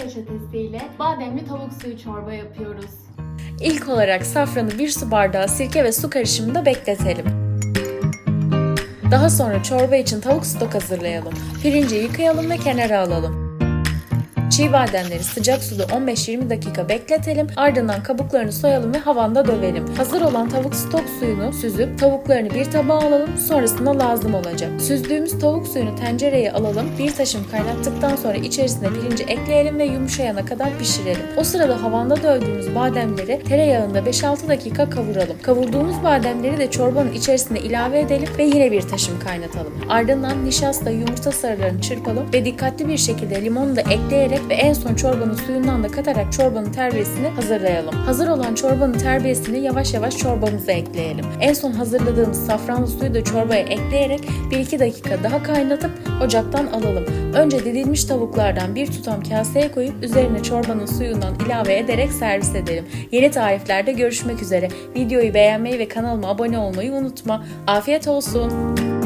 reçetesiyle bademli tavuk suyu çorba yapıyoruz. İlk olarak safranı 1 su bardağı sirke ve su karışımında bekletelim. Daha sonra çorba için tavuk stok hazırlayalım. Pirinci yıkayalım ve kenara alalım. Çiğ bademleri sıcak suda 15-20 dakika bekletelim. Ardından kabuklarını soyalım ve havanda dövelim. Hazır olan tavuk stok suyunu süzüp tavuklarını bir tabağa alalım. Sonrasında lazım olacak. Süzdüğümüz tavuk suyunu tencereye alalım. Bir taşım kaynattıktan sonra içerisine pirinci ekleyelim ve yumuşayana kadar pişirelim. O sırada havanda dövdüğümüz bademleri tereyağında 5-6 dakika kavuralım. Kavurduğumuz bademleri de çorbanın içerisine ilave edelim ve yine bir taşım kaynatalım. Ardından nişasta, yumurta sarılarını çırpalım ve dikkatli bir şekilde limonu da ekleyerek ve en son çorbanın suyundan da katarak çorbanın terbiyesini hazırlayalım. Hazır olan çorbanın terbiyesini yavaş yavaş çorbamıza ekleyelim. En son hazırladığımız safranlı suyu da çorbaya ekleyerek 1-2 dakika daha kaynatıp ocaktan alalım. Önce didilmiş tavuklardan bir tutam kaseye koyup üzerine çorbanın suyundan ilave ederek servis edelim. Yeni tariflerde görüşmek üzere. Videoyu beğenmeyi ve kanalıma abone olmayı unutma. Afiyet olsun.